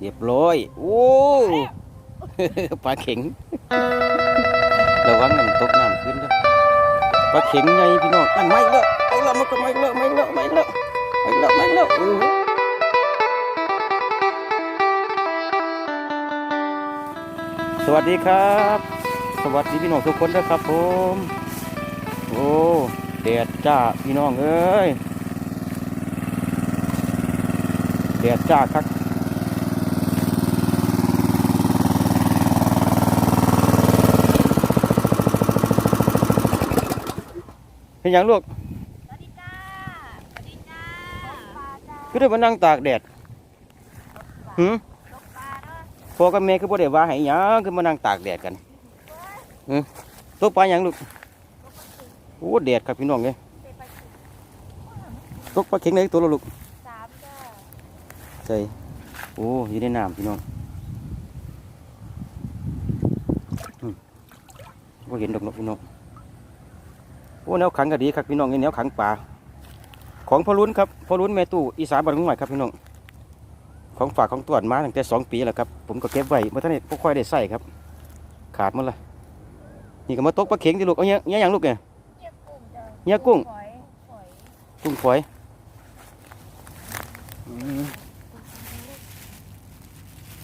เรียบร้อย โอ้ปลาเข็งระวังมันตกน้ำขึ้นด้อปลาเข็งไงพี่น้องนั่นไม่แล้วไม่แล้วมันก็ไม่แล้วไม่แล้วไม่แล้วไม่แล้วไม่แล้วโอ้โหสวัสดีครับ สวัสดีพี่น้องทุกคนนะครับผม โอ้แดดจ้าพี่น้องเอ้ยแดดจ้าครับ เป็นหยังลูกสวัสดีจ้าสวัสดีจ้าปลาจ้าคือได้มานั่งตากแดดหืมตกปลาเนาะพ่อกับแม่คือบ่ได้ว่าให้หยังคือมานั่งตากแดดกันหืมตกปลาหยังลูกโอ้แดดครับพี่น้องเอ้ยเป็นปลาสิบตกปลาเข็งเลยตัวละลูกสามจ้าใส่โอ้อยู่ในน้ำพี่น้องอืมบ่เห็นดอกเนกพี่น้อง โอ้แนวขังก็ดีครับพี่น้องนี่แนวขังปลาของพ่อลุ้นครับพ่อลุ้นแม่ตู้อีสานบ้านของใหม่ครับพี่น้องของฝากของตรวจมาตั้งแต่สองปีแล้วครับผมก็เก็บไว้เมื่อท่านนี้บ่ค่อยได้ใส่ครับ ขาดหมดละนี่ก็มาตกปลาเข็งที่ลูกเอาเนี้ยเนี้ยหยังลูกเนี่ยเยี่ยกุ้งจ้าเยี่ยกุ้งกุ้งฝอย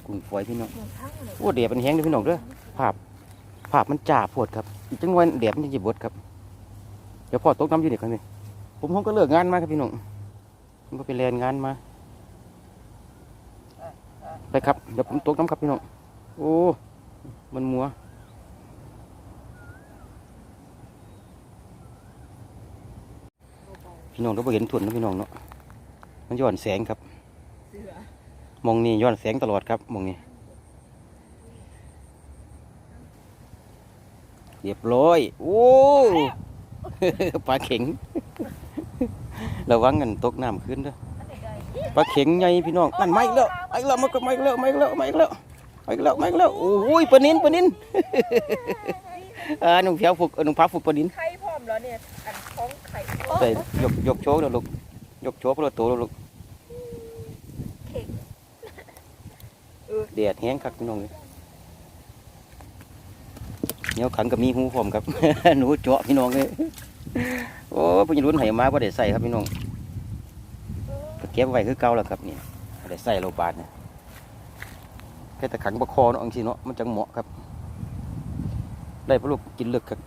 กุ้งฝอยพี่น้องหมูทั้งเลยโอ้เดียบมันแห้งเลยพี่น้องเด้อภาพภาพมันจ่าโพดครับจังหวันเดียบมันจะบดครับ ดี๋ยวพ่อตกน้ำอยู่นี่ครับนี่ผมห้องก็เลิกงานมาครับพี่น้องผมก็ไปเรียนงานมาไปครับเดี๋ยวผมตกน้ำครับพี่น้องโอ้ มันมัวพี่น้องเราไปเห็นทุนนะพี่น้องเนาะมันย้อนแสงครับมองนี่ย้อนแสงตลอดครับมองนี่เรียบร้อย โอ้ ปลาเข็งระวังกันตกน้ำขึ้นเด้ออันไหนใดปลาเข็งไงพี่น้องนั่นไม่แล้วไม่แล้วมันก็ไม่แล้วไม่แล้วไม่แล้วไม่แล้วไม่แล้วโอ้ยปลานินปลานินอ่าหนุ่มเพียวฝึกเออหนุ่มพักฝึกปลานินไข่พร้อมแล้วเนี่ยอันท้องไข่ใส่ยกยกโชว์เด้อลูกยกโชว์พลตัวลูกเข่งเดียดแห้งคักพี่น้องเลย เหนียวขันกับมีหูพร้อมครับ หนูเจาะพี่น้องเลยโอ้พี่รุ่นไหมาไ่ได้ใส่ครับพี่น้องก็เก็บไว้คือเก่าแล้วครับนี่บ่ได้ใส่โลบาทเนี่ยแค่แต่ขังบะคอเนาะอังสิเนาะมันจังเหมาะครับ ได้พวกลูกกินเลือกครับ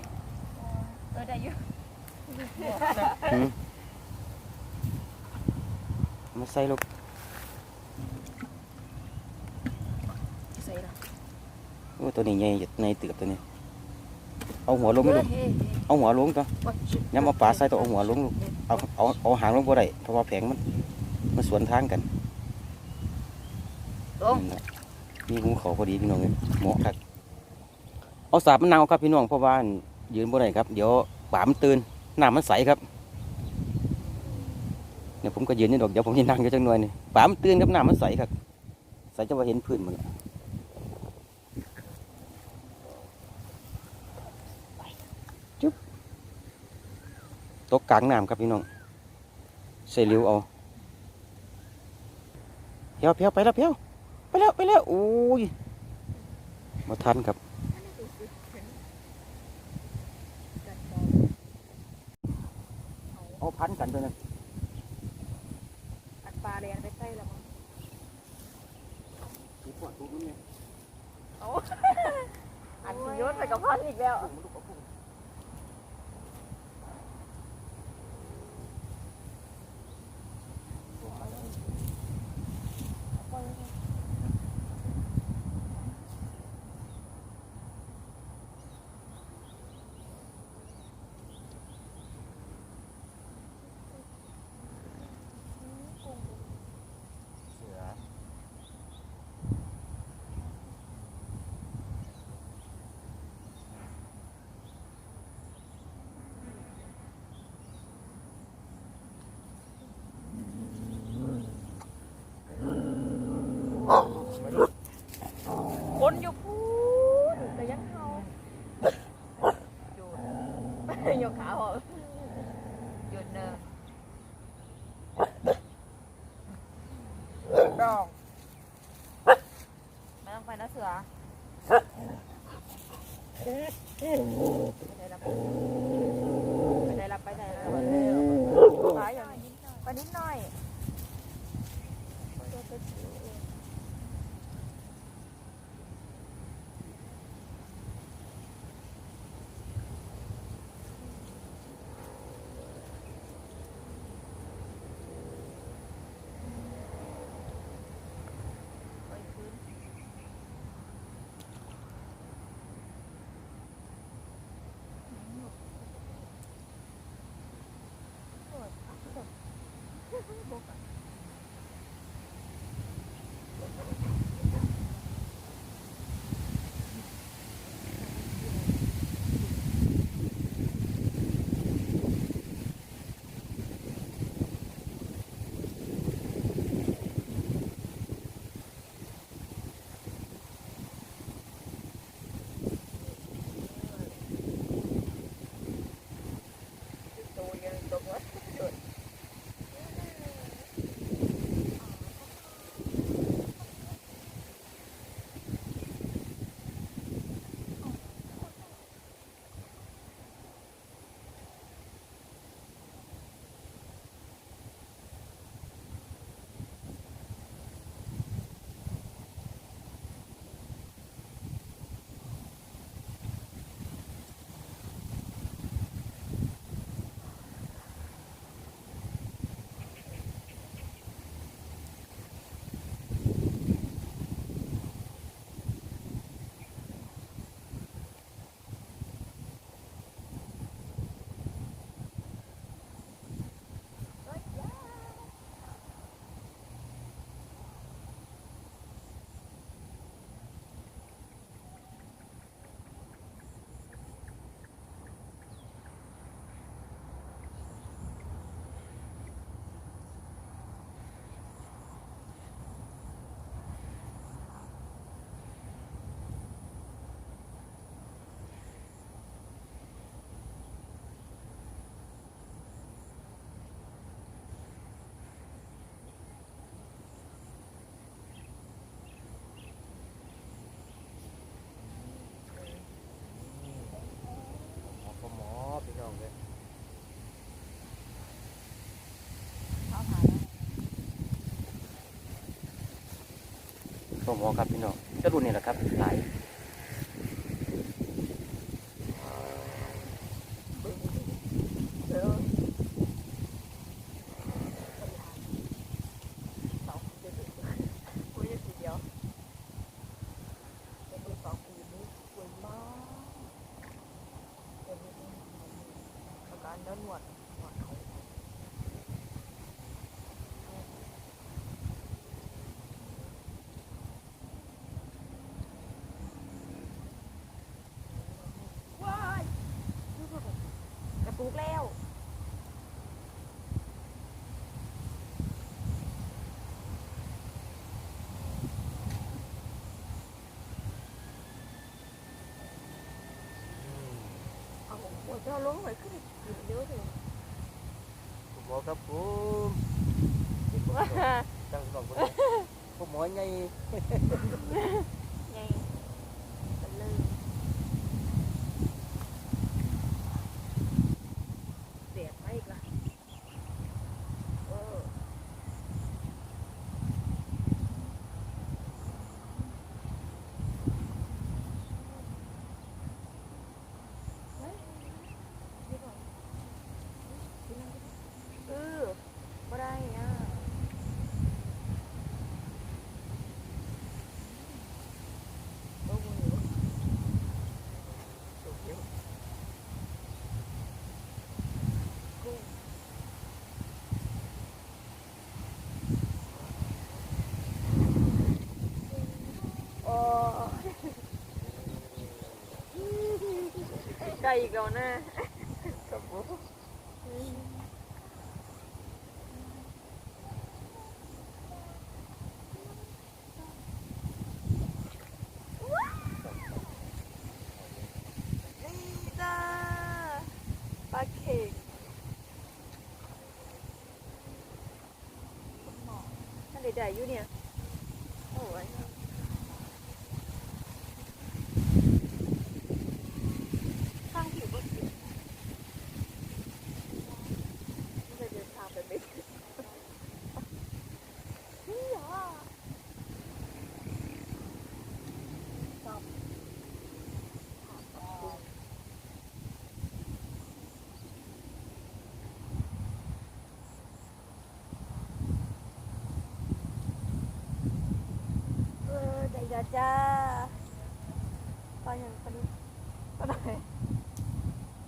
เออได้อยู่หืมมาใส่ลูกใส่ละโอ้ตัวนี้ใหญ่ในเตือบตัวนี้ เอาหัวลงไหมลูกเอาหัวลงตัวย้ำเอาปลาใส่ตัวเอาหัวลงลูกเอาเอาเอาหางลงบ่ได้เพราะว่าแผงมันมันสวนทางกันลง นั่นล่ะมีหูเขาพอดีพี่น้องเลยเหมาะครับเอาสาบมะนาวครับพี่น้องเพราะว่ายืนบ่ได้ครับเดี๋ยวป่ามันตื่นน้ำมันใสครับเดี๋ยวผมก็ยืนนี่ดอกเดี๋ยวผมจะนั่งอยู่จังหน่อยนี่ป่ามันตื่นครับน้ำมันใสครับใสจะว่าเห็นพื้นหมดแล้ว ตกกลางน้ำครับพี่น้องใส่เลี้ยวเอาเพียวเพียวไปแล้วเพียวไปแล้วไปแล้วโอ้ยมาทันครับเอาพันกันตัวนั้นอันปลาเรียนไปใส่ละมั้งมีปวดตัวนู้นเนี่ยอันยศใส่กับพันอีกแล้ว Uh, uh, uh. boca. มอครับพี่น้องจะรุ่นนี่แหละครับหลาย ผมบอกครับผมตั้งสองคนผมหมอไง 아까 이거는 저거 이다 마케이 엄마. 근데 나 유리야 어 완전 จ้าจ้าปลาอย่างปลานี้ปไหน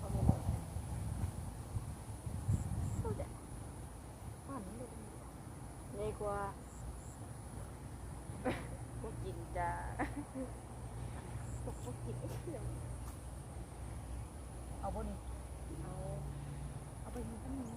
ปลาหมอเข้าใจปลาหนึ่งเลยใหญ่กว่าพวกกินจ้าพวกพวกกินเดี๋ยว เอาบน เอาเอาไปมีตั้งนี้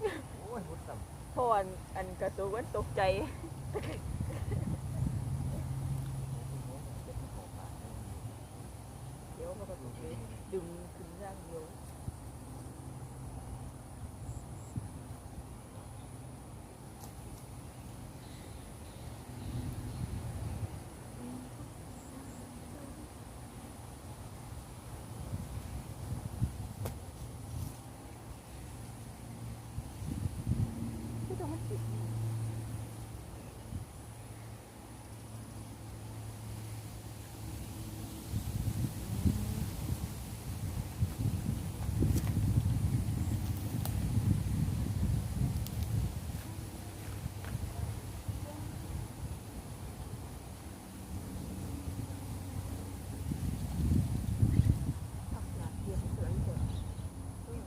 โอ้ยหมดสัม เพราะ อันอันกระตุกมันตกใจ เดี๋ยวมันก็ตกเลยดึงขึ้นร่างเดียว ไม่ต้องมันติดนี่ทำหลักเดียวเฉยๆอืม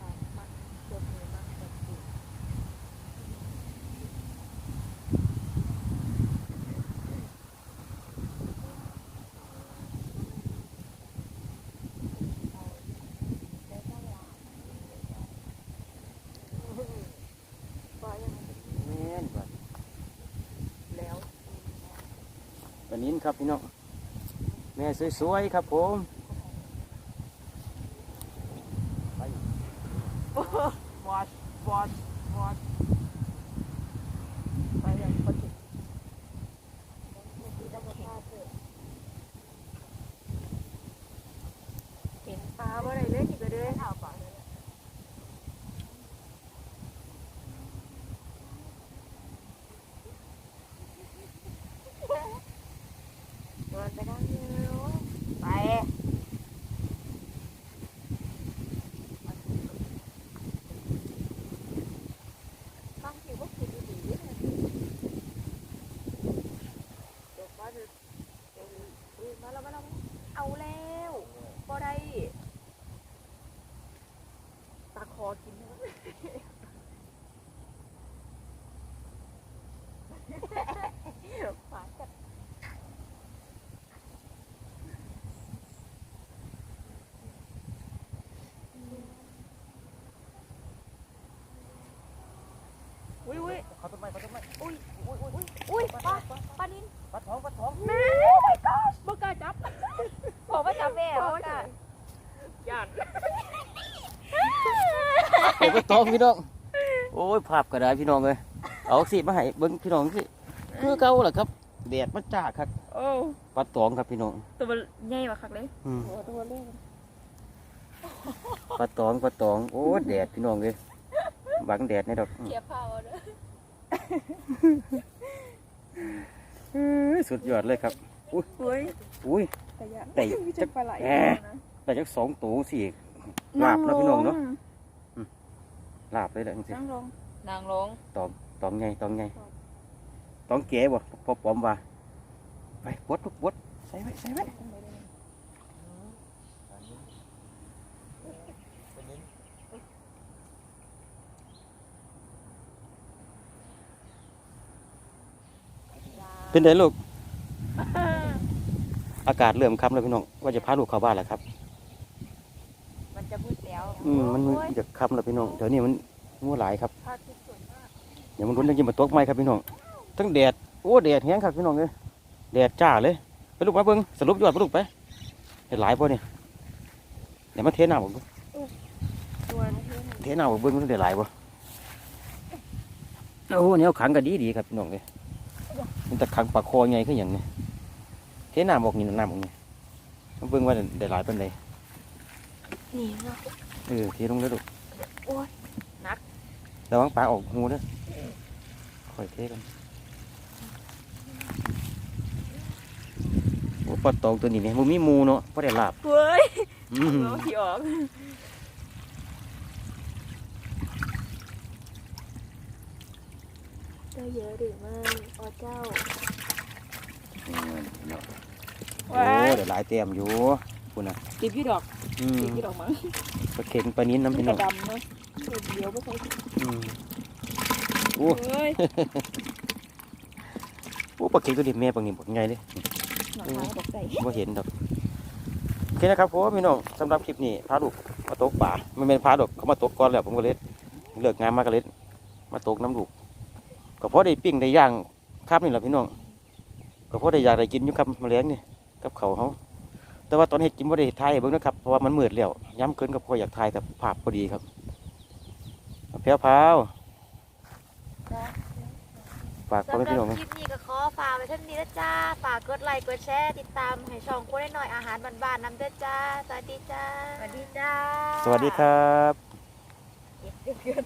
อ่ามันเจ็บมือมากแบบนี้ ปลายัง แม่นบัด แล้ว ปลานินครับพี่น้องแม่สวยๆครับผม วอดวอดวอดปลายังปลาถึงเห็นปลาบ่ได้เลยที่ก็เด้ข่าวปลาเลยโดนไปด้านเดียวไป บางทีว่าคิดดีๆเนี่ยเดี๋ยวป้าจะเดี๋ยวอุ้ยมาแล้วมาแล้วเอาแล้วบ่ได้ตาคอกินนะปากกัดอุ้ยอุ้ย เขาต้นไม้เขาต้นไม้ อุ้ยอุ้ย อุ้ยอุ้ยปลาปลานินปลาท้องปลาท้องแม่ my gosh บ่กล้าจับบอกว่าจับแม่บ่กล้าหยาดเอ้ก็ตองพี่น้อง โอ้ยภาพก็ได้พี่น้องเลยเอาสิมาให้เบิ้งพี่น้องสิคือเก่าแหละครับแดดมันจ้าครับโอ้ปลาตองครับพี่น้อง ตัวมันใหญ่กว่าคักเลยอืมโอ้ตัวเล็กปลาตองปลาตอง โอ้แดดพี่น้องเลยบังแดดในดอกอืมเขียบเผาเด้อเอ้ย สุดยอดเลยครับ อุ้ยอุ้ยแต่ยะแต่มีจักปลาไหลแหมแต่จักสองตัวสิลาบแล้วพี่น้องเนาะลาบเลยแหละจังสินั่งลงนางลงตองตองไงตองไงตองเก๋บ่พอปลอมว่าไปปวดทุกปวดใส่ไว้ใส่ไว้ เป็นไงลูก อากาศเริ่มค่ำแล้วพี่น้อง ว่าจะพาลูกเข้าบ้านแล้วครับ มันจะมืดแล้วอืมมันโอ้ยจะค่ำแล้วพี่น้อง เดี๋ยวนี้มันงัวหลายครับพระอาทิตย์สวยมากเดี๋ยวมันรุนยังจะมาตกไหมครับพี่น้อง ทั้งแดด โอ้แดดแห้งครับพี่น้องเลยแดดจ้าเลย ไปลูกมาเบิ้งสรุปยอดไปลูกไป เห็นหลายป่ะเนี่ยเดี๋ยวมาเทน้ำผมตัวนี้เทน้ำผมเบิ้งมันได้หลายป่ะโอ้เนี่ยขังก็ดีดีครับพี่น้องเลย มันจะขังปากคอไงคืออย่างนี้เทน้ำออกนี่น้ำออกนี่มาเบิ้งว่าได้หลายเป็นไดนี่เนาะเออเทลงเลยลูกน้ระวังปลาออกหูเด้อคอยเทกันโอ้ปลาตองตัวนี้เนี่ยมันมีหมูเนาะพอได้ลาบเฮ้ยอืมน้องที่ออก เจ้าเยอะหรือไม่อ๋อเจ้าโอ้เดี๋ยวหลายเต็มอยู่คุณน่ะติดพี่ดอกอืมติดพี่ดอกมั้งปลาเข็งปลานิ้นน้ำพี่กน้ระองดำเนาะเดี๋ยวไม่ค่อยอืมโอ้เฮ้ยโอ้ปลาเข็งตัวนี้แม่ปลานี้บอกไงเลยหนังม้าบอกใส่ว่าเห็นดอกโอเคนะครับผมพี่น้องสำหรับคลิปนี้พาลูกมาตกป่ามันเป็นพาดอกเขามาตกก่อนแล้วผมก็เลยเลิกงานมาก็เลยมาตกน้ำลูก ก็เพราะได้ปิ้งได้ย่างครับนี่แหละพี่น้องก็เพราะได้อยากได้กินอยู่ครับแมลงนี่กับเขาวเขาแต่ว่าตอนเห็ดกินว่าได้ทายให้เบิ่งนะครับเพราะว่ามันมืดแล้วย้ำเกินก็พออยากทายแต่ภาพพอดีครับแพ้วพราวฝากพ่อสำหแม่รับพี่น้องคนะลิปนี้ก็ขอฝากไว้เท่านี้นะจ้าฝากกดไลค์กดแชร์ติดตามให้ช่องคนได้หน่อยอาหารบ้านๆนำด้วยจ้าสวัสดีจ้าสวัสดีจ้า สวัสดีครับเดี๋ยว